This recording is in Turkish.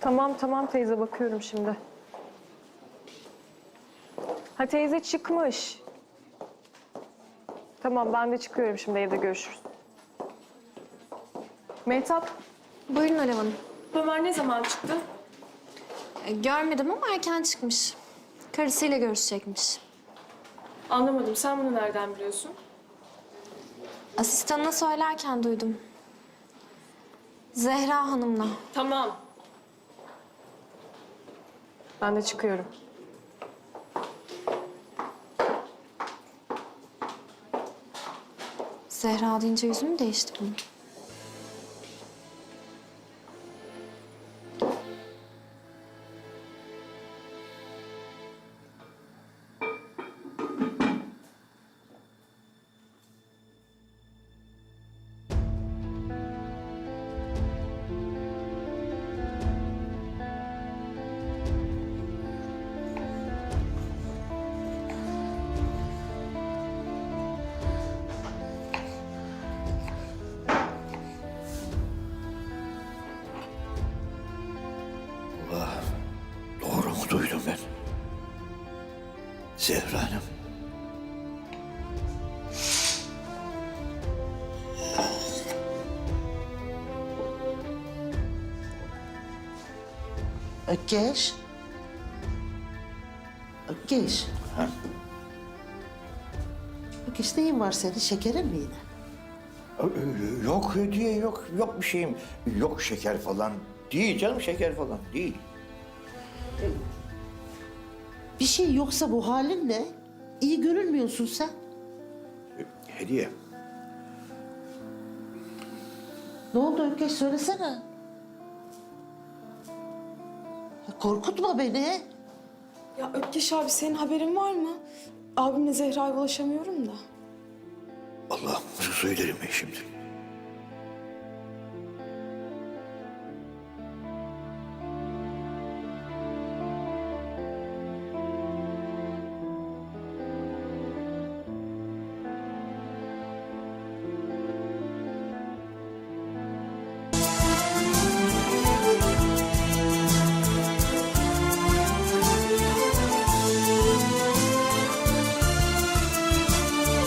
Tamam tamam teyze bakıyorum şimdi. Ha teyze çıkmış. Tamam ben de çıkıyorum şimdi evde görüşürüz. Mehtap, Buyurun Alev Hanım. Ömer ne zaman çıktı? E, görmedim ama erken çıkmış. Karısıyla görüşecekmiş. Anlamadım. Sen bunu nereden biliyorsun? Asistanına söylerken duydum. Zehra Hanım'la. Tamam. Ben de çıkıyorum. Zehra deyince yüzü mü değişti bunun? Zehra Hanım. Ökeş. Ökeş. Ha? Ökeş neyin var senin? Şekerin mi yine? Ee, Yok hediye yok. Yok bir şeyim. Yok şeker falan. Değil canım şeker falan değil. Bir şey yoksa bu halin ne? İyi görünmüyorsun sen. Hediye. Ne oldu Ökeş söylesene. Korkutma beni. Ya Ökkeş abi senin haberin var mı? Abimle Zehra'ya ulaşamıyorum da. Allah söylerim ben şimdi.